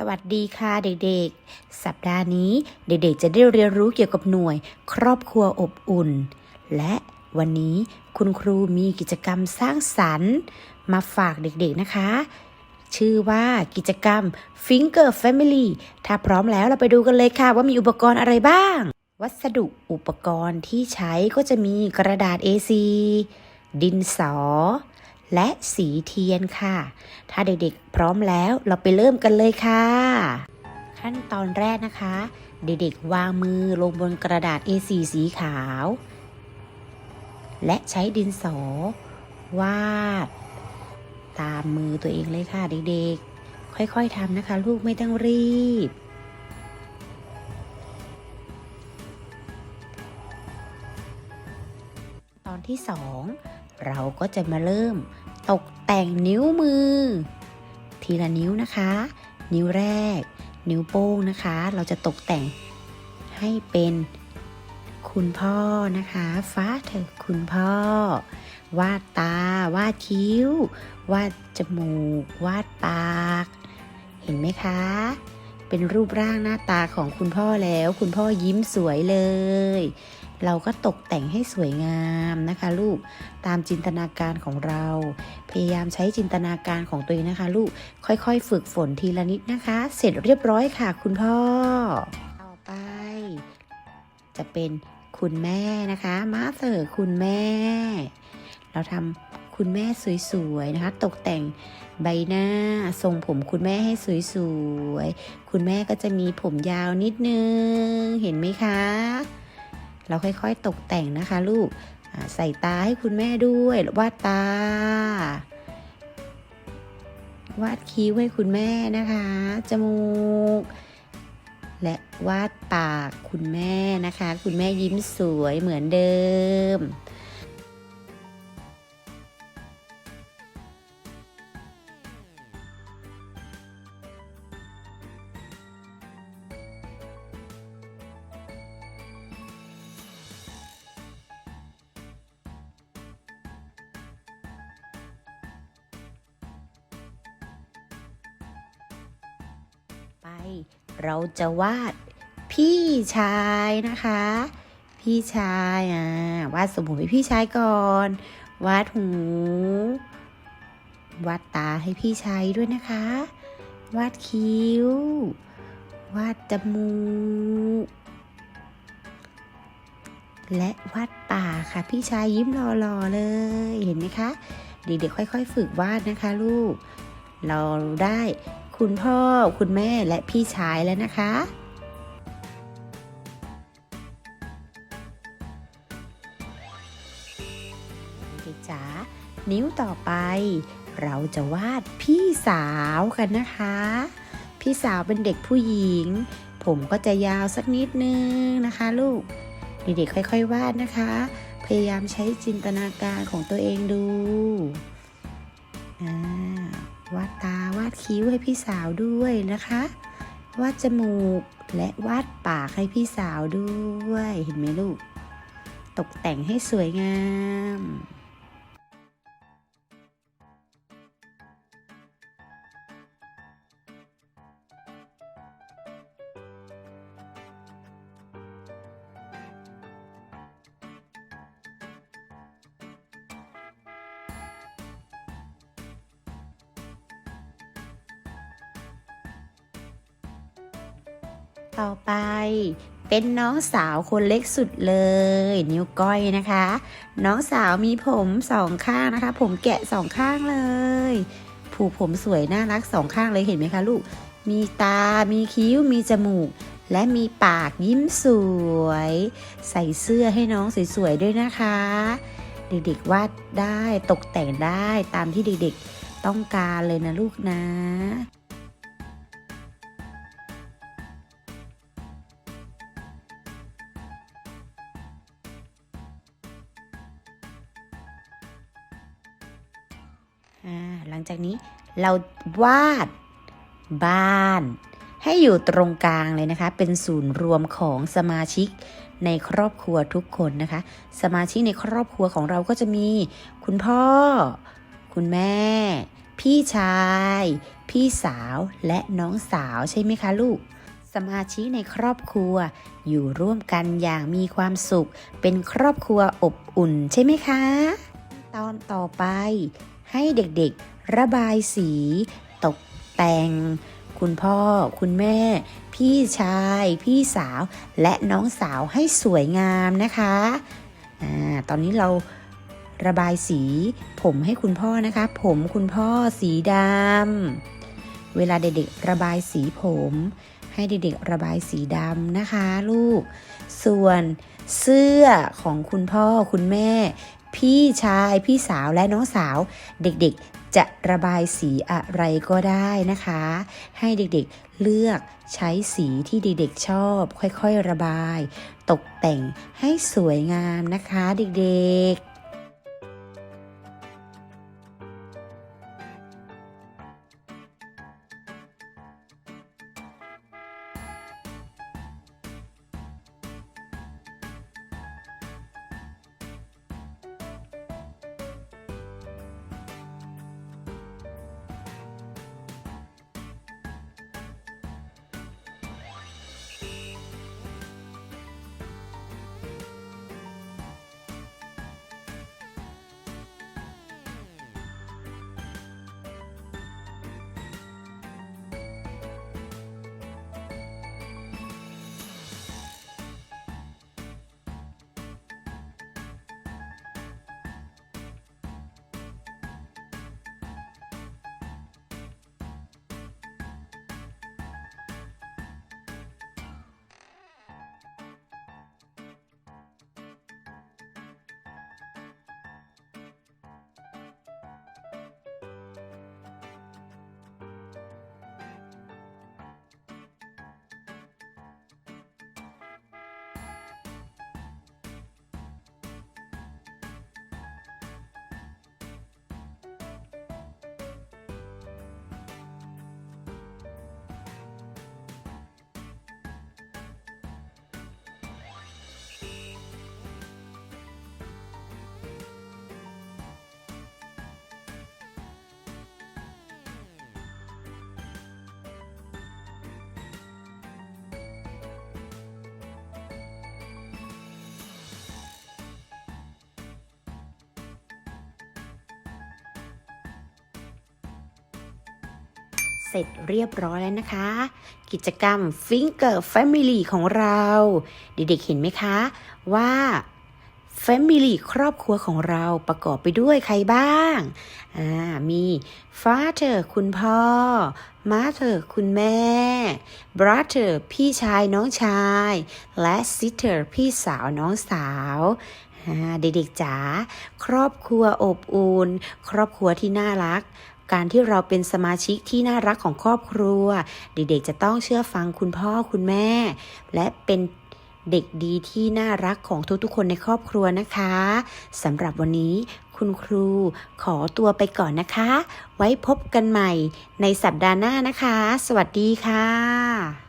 สวัสดีค่ะเด็กๆ สัปดาห์นี้เด็กๆ จะได้เรียนรู้เกี่ยวกับหน่วย ครอบครัวอบอุ่น และวันนี้คุณครูมีกิจกรรมสร้างสรรค์ มาฝากเด็กๆนะคะ ชื่อว่ากิจกรรม Finger Family ถ้าพร้อมแล้วเราไปดูกันเลยค่ะ ว่ามีอุปกรณ์อะไรบ้าง วัสดุอุปกรณ์ที่ใช้ก็จะมีกระดาษ A4 ดินสอ และสีเทียนค่ะ ถ้าเด็กๆ พร้อมแล้วเราไปเริ่มกันเลยค่ะ ขั้นตอนแรกนะคะ เด็กๆ วางมือลงบนกระดาษ A4 สีขาว และใช้ดินสอ วาด ตามมือตัวเองเลยค่ะเด็กๆ ค่อยๆทำนะคะ ลูกไม่ต้องรีบตอนที่สองเราก็จะมาเริ่ม แต่งนิ้วมือ ทีละนิ้วนะคะ นิ้วแรก นิ้วโป้งนะคะ เราจะตกแต่งให้เป็นคุณพ่อนะคะฟ้าเถอคุณพ่อ วาดตา วาดคิ้ว วาดจมูก วาดปาก เห็นไหมคะ เป็นรูปร่างหน้าตาของคุณพ่อแล้ว คุณพ่อยิ้มสวยเลย เราก็ตกแต่งให้สวยงามนะคะลูก ตามจินตนาการของเรา พยายามใช้จินตนาการของตัวเองนะคะ ลูก ค่อยๆ ฝึกฝนทีละนิดนะคะ เสร็จเรียบร้อยค่ะ คุณพ่อ ต่อไป จะเป็นคุณแม่นะคะ มาเสิร์คุณแม่ เราทำคุณแม่สวยๆนะคะ ตกแต่งใบหน้าทรงผมคุณแม่ให้สวยๆ คุณแม่ก็จะมีผมยาวนิดนึง เห็นไหมคะ เราค่อยๆตกแต่งนะคะลูกใส่ตาให้คุณแม่ด้วย วาดตา วาดคิ้วให้คุณแม่นะคะ จมูก และวาดปากคุณแม่นะคะ คุณแม่ยิ้มสวยเหมือนเดิม เราจะวาดพี่ชายนะคะ พี่ชายอ่าวาดสมมุติให้พี่ชายก่อน วาดหูวาดตาให้พี่ชายด้วยนะคะ วาดคิ้ว วาดจมูก และวาดปากค่ะ พี่ชายยิ้มหล่อๆเลย เห็นไหมคะ เด็กๆค่อย ๆ ฝึกวาดนะคะลูก เราได้ คุณพ่อ คุณแม่และพี่ชายแล้วนะคะ จ๋า นิ้วต่อไป เราจะวาดพี่สาวกันนะคะ พี่สาวเป็นเด็กผู้หญิง ผมก็จะยาวสักนิดนึงนะคะลูก เด็กๆค่อยๆวาดนะคะ พยายามใช้จินตนาการของตัวเองดู ดคิ้วให้พี่สาวด้วยนะคะ วาดจมูกและวาดปากให้พี่สาวด้วย เห็นไหมลูก ตกแต่งให้สวยงาม ต่อไป เป็นน้องสาวคนเล็กสุดเลย นิ้วก้อยนะคะ น้องสาวมีผมสองข้างนะคะ ผมแกะสองข้างเลย ผูกผมสวยน่ารักสองข้างเลยเห็นไหมคะลูก มีตา มีคิ้ว มีจมูก และมีปากยิ้มสวย ใส่เสื้อให้น้องสวยๆด้วยนะคะ เด็กๆวาดได้ตกแต่งได้ตามที่เด็กๆต้องการเลยนะลูกนะ หลังจากนี้เราวาดบ้าน ให้อยู่ตรงกลางเลยนะคะ เป็นศูนย์รวมของสมาชิกในครอบครัวทุกคนนะคะ สมาชิกในครอบครัวของเราก็จะมีคุณพ่อ คุณแม่ พี่ชาย พี่สาวและน้องสาวใช่ไหมคะลูก สมาชิกในครอบครัว อยู่ร่วมกันอย่างมีความสุข เป็นครอบครัวอบอุ่นใช่ไหมคะ ตอนต่อไป ให้เด็กๆ ระบายสี ตกแต่ง คุณพ่อ คุณแม่ พี่ชาย พี่สาว และน้องสาวให้สวยงามนะคะอ่าตอนนี้เราระบายสี ผมให้คุณพ่อนะคะ ผมคุณพ่อสีดำเวลาเด็กๆ ระบายสีผม ให้เด็กๆ ระบายสีดำนะคะ ลูก ส่วนเสื้อของคุณพ่อคุณแม่ พี่ชายพี่สาวและน้องสาว เด็กๆจะระบายสีอะไรก็ได้นะคะ ให้เด็กๆเลือกใช้สีที่เด็กๆชอบ ค่อยๆระบาย ตกแต่งให้สวยงามนะคะเด็กๆ เสร็จเรียบร้อยแล้วนะคะ กิจกรรม Finger Family ของเรา เด็กๆเห็นไหมคะว่า Family ครอบครัวของเราประกอบไปด้วยใครบ้าง อ่า มี Father คุณพ่อ Mother คุณแม่ Brother พี่ชายน้องชาย และ Sister พี่สาวน้องสาวเด็กๆจ๋าครอบครัวอบอุ่นครอบครัวที่น่ารัก การที่เราเป็นสมาชิกที่น่ารักของครอบครัว เด็กๆจะต้องเชื่อฟังคุณพ่อคุณแม่ และเป็นเด็กดีที่น่ารักของทุกๆ คนในครอบครัวนะคะสำหรับวันนี้คุณครูขอตัวไปก่อนนะคะ ไว้พบกันใหม่ในสัปดาห์หน้านะคะ สวัสดีค่ะ